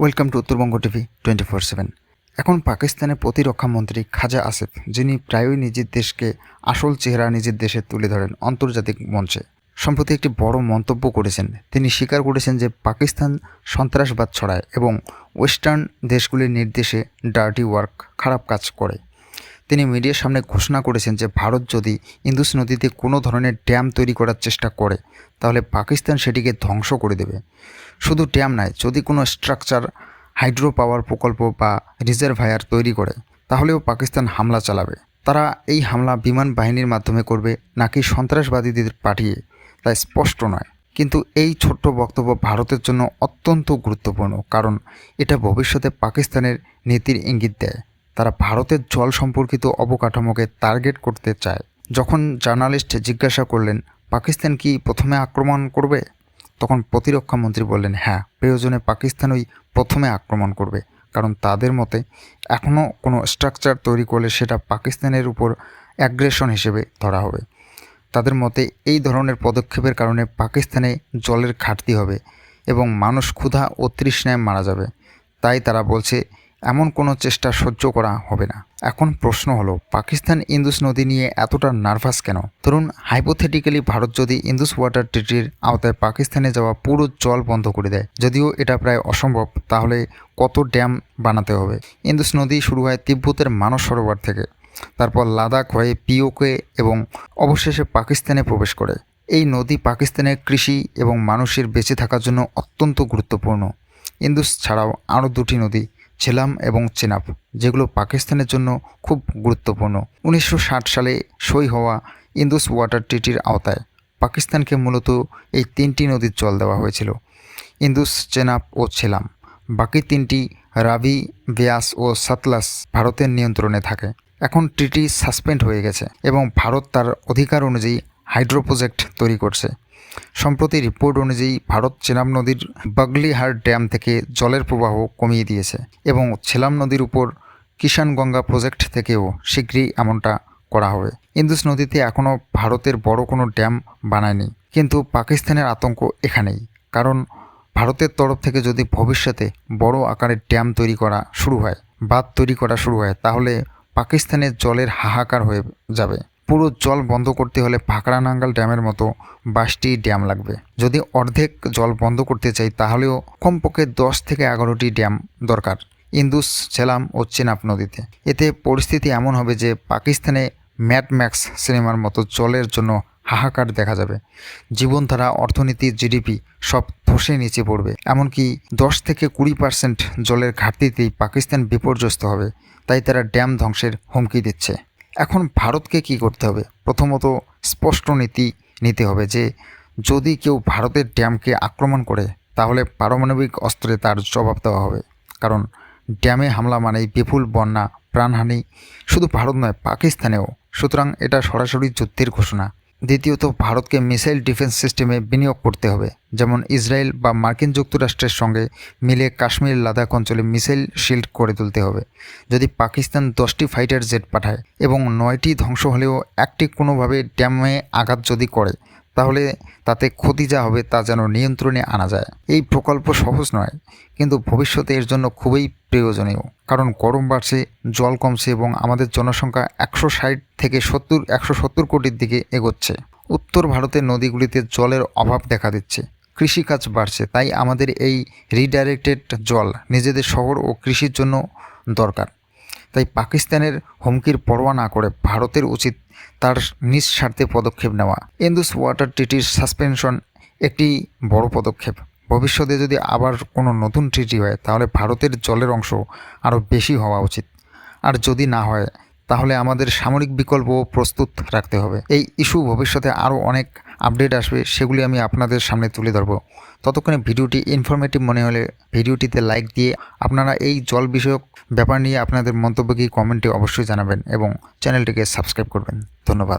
Welcome to Uttarbanga TV twenty four seven এখন পাকিস্তানের প্রতিরক্ষামন্ত্রী খাজা আসিফ, যিনি প্রায়ই নিজের দেশকে আসল চেহারা নিজের দেশে তুলে ধরেন আন্তর্জাতিক মঞ্চে। সম্প্রতি একটি বড় মন্তব্য করেছেন। তিনি স্বীকার করেছেন যে পাকিস্তান সন্ত্রাসবাদ ছড়ায় এবং ওয়েস্টার্ন দেশগুলির নির্দেশে ডার্টি ওয়ার্ক খারাপ কাজ করে। তিনি মিডিয়ার সামনে ঘোষণা করেছেন যে ভারত যদি ইন্দুস নদীতে কোনো ধরনের ড্যাম তৈরি করার চেষ্টা করে, তাহলে পাকিস্তান সেটিকে ধ্বংস করে দেবে। শুধু ড্যাম নয়, যদি কোনো স্ট্রাকচার, হাইড্রো পাওয়ার প্রকল্প বা রিজার্ভায়ার তৈরি করে, তাহলেও পাকিস্তান হামলা চালাবে। তারা এই হামলা বিমান বাহিনীর মাধ্যমে করবে, নাকি সন্ত্রাসবাদীদের পাঠিয়ে, তা স্পষ্ট নয়। কিন্তু এই ছোট্ট বক্তব্য ভারতের জন্য অত্যন্ত গুরুত্বপূর্ণ, কারণ এটা ভবিষ্যতে পাকিস্তানের নীতির ইঙ্গিত দেয়। তারা ভারতের জল সম্পর্কিত অবকাঠামোকে টার্গেট করতে চায়। যখন জার্নালিস্ট জিজ্ঞাসা করলেন, পাকিস্তান কি প্রথমে আক্রমণ করবে? তখন প্রতিরক্ষা মন্ত্রী বললেন হ্যাঁ প্রয়োজনে পাকিস্তানই প্রথমে আক্রমণ করবে। কারণ তাদের মতে এখনও কোনো স্ট্রাকচার তৈরি করলে সেটা পাকিস্তানের উপর অ্যাগ্রেশন হিসেবে ধরা হবে। তাদের মতে, এই ধরনের পদক্ষেপের কারণে পাকিস্তানে জলের ঘাটতি হবে এবং মানুষ ক্ষুধা ও তৃষ্ণায় মারা যাবে। তাই তারা বলছে এমন কোনো চেষ্টা সহ্য করা হবে না। এখন প্রশ্ন হলো, পাকিস্তান ইন্দুস নদী নিয়ে এতটা নার্ভাস কেন? ধরুন হাইপোথেটিক্যালি ভারত যদি ইন্দুস ওয়াটার ট্রিটির আওতায় পাকিস্তানে যাওয়া পুরো জল বন্ধ করে দেয়, যদিও এটা প্রায় অসম্ভব, তাহলে কত ড্যাম বানাতে হবে? ইন্দুস নদী শুরু হয় তিব্বতের মানস সরোবর থেকে, তারপর লাদাখ হয়ে পিওকে এবং অবশেষে পাকিস্তানে প্রবেশ করে। এই নদী পাকিস্তানের কৃষি এবং মানুষের বেঁচে থাকার জন্য অত্যন্ত গুরুত্বপূর্ণ। ইন্দুস ছাড়াও আরও দুটি নদী ঝেলাম এবং চেনাব, যেগুলো পাকিস্তানের জন্য খুব গুরুত্বপূর্ণ। উনিশশো ষাট সালে সই হওয়া ইন্দুস ওয়াটার ট্রিটির আওতায় পাকিস্তানকে মূলত এই তিনটি নদীর জল দেওয়া হয়েছিল। ইন্দুস, চেনাব ও ছেলাম। বাকি তিনটি রাবি ব্যাস ও সাতলাস ভারতের নিয়ন্ত্রণে থাকে। এখন ট্রিটি সাসপেন্ড হয়ে গেছে এবং ভারত তার অধিকার অনুযায়ী হাইড্রো প্রজেক্ট তৈরি করছে। সম্প্রতি রিপোর্ট অনুযায়ী ভারত চেনাব নদীর বাগলিহার ড্যাম থেকে জলের প্রবাহ কমিয়ে দিয়েছে এবং ছেলাম নদীর উপর কিষানগঙ্গা প্রজেক্ট থেকেও শীঘ্রই এমনটা করা হবে। ইন্দুস নদীতে এখনও ভারতের বড় কোনো ড্যাম বানায়নি, কিন্তু পাকিস্তানের আতঙ্ক এখানেই, কারণ ভারতের তরফ থেকে যদি ভবিষ্যতে বড় আকারের ড্যাম তৈরি করা শুরু হয়, বাঁধ তৈরি করা শুরু হয়, তাহলে পাকিস্তানের জলের হাহাকার হয়ে যাবে। পুরো জল বন্ধ করতে হলে ভাকড়া নাঙ্গাল ড্যামের মতো বাইশটি ড্যাম লাগবে। যদি অর্ধেক জল বন্ধ করতে চাই, তাহলেও কমপক্ষে দশ থেকে এগারোটি ড্যাম দরকার। ইন্দুস ছেলাম ও চেনাব নদীতে। এতে পরিস্থিতি এমন হবে যে পাকিস্তানে ম্যাট ম্যাক্স সিনেমার মতো জলের জন্য হাহাকার দেখা যাবে। জীবনধারা, অর্থনীতি, জিডিপি সব ধসে নিচে পড়বে। এমনকি দশ থেকে কুড়ি পার্সেন্ট জলের ঘাটতিতেই পাকিস্তান বিপর্যস্ত হবে। তাই তারা ড্যাম ধ্বংসের হুমকি দিচ্ছে। এখন ভারতকে কি করতে হবে? প্রথমত স্পষ্ট নীতি নিতে হবে যে, যদি কেউ ভারতের ড্যামকে আক্রমণ করে, তাহলে পারমাণবিক অস্ত্রে তার জবাব দেওয়া হবে। কারণ ড্যামে হামলা মানেই বিপুল বন্যা, প্রাণহানি। শুধু ভারত নয়, পাকিস্তানেও। সুতরাং এটা সরাসরি যুদ্ধের ঘোষণা। দ্বিতীয়ত, ভারতকে মিসাইল ডিফেন্স সিস্টেমে বিনিয়োগ করতে হবে। যেমন ইসরায়েল বা মার্কিন যুক্তরাষ্ট্রের সঙ্গে মিলে কাশ্মীর লাদাখ অঞ্চলে মিসাইল শিল্ড করে তুলতে হবে। যদি পাকিস্তান দশটি ফাইটার জেট পাঠায় এবং নয়টি ধ্বংস হলেও একটি কোনোভাবে ড্যামে আঘাত যদি করে তাহলে তাতে ক্ষতি যা হবে তা যেন নিয়ন্ত্রণে আনা যায়। এই প্রকল্প সহজ নয়, কিন্তু ভবিষ্যতে এর জন্য খুবই প্রয়োজনীয়। কারণ গরম বাড়ছে, জল কমছে এবং আমাদের জনসংখ্যা একশো ষাট থেকে সত্তর, একশো সত্তর কোটির দিকে এগোচ্ছে। উত্তর ভারতের নদীগুলিতে জলের অভাব দেখা দিচ্ছে। কৃষিকাজ বাড়ছে, তাই আমাদের এই রিডাইরেক্টেড জল নিজেদের শহর ও কৃষির জন্য দরকার। তাই পাকিস্তানের হুমকির পরোয়া না করে ভারতের উচিত তার নিঃস্বার্থে পদক্ষেপ নেওয়া। ইন্দুস ওয়াটার ট্রিটির সাসপেনশন একটি বড় পদক্ষেপ। ভবিষ্যতে যদি আবার কোনো নতুন ট্রিটি হয়, তাহলে ভারতের জলের অংশ আরও বেশি হওয়া উচিত। আর যদি না হয় তাহলে আমাদের সামরিক বিকল্প প্রস্তুত রাখতে হবে। এই ইস্যু ভবিষ্যতে আরও অনেক আপডেট আসবে, সেগুলি আমি আপনাদের সামনে তুলে ধরবো। ততক্ষণে ভিডিওটি ইনফরমেটিভ মনে হলে ভিডিওটিতে লাইক দিয়ে আপনারা এই জল বিষয়ক ব্যাপার নিয়ে আপনাদের মন্তব্য কি কমেন্টে অবশ্যই জানাবেন এবং চ্যানেলটিকে সাবস্ক্রাইব করবেন। ধন্যবাদ।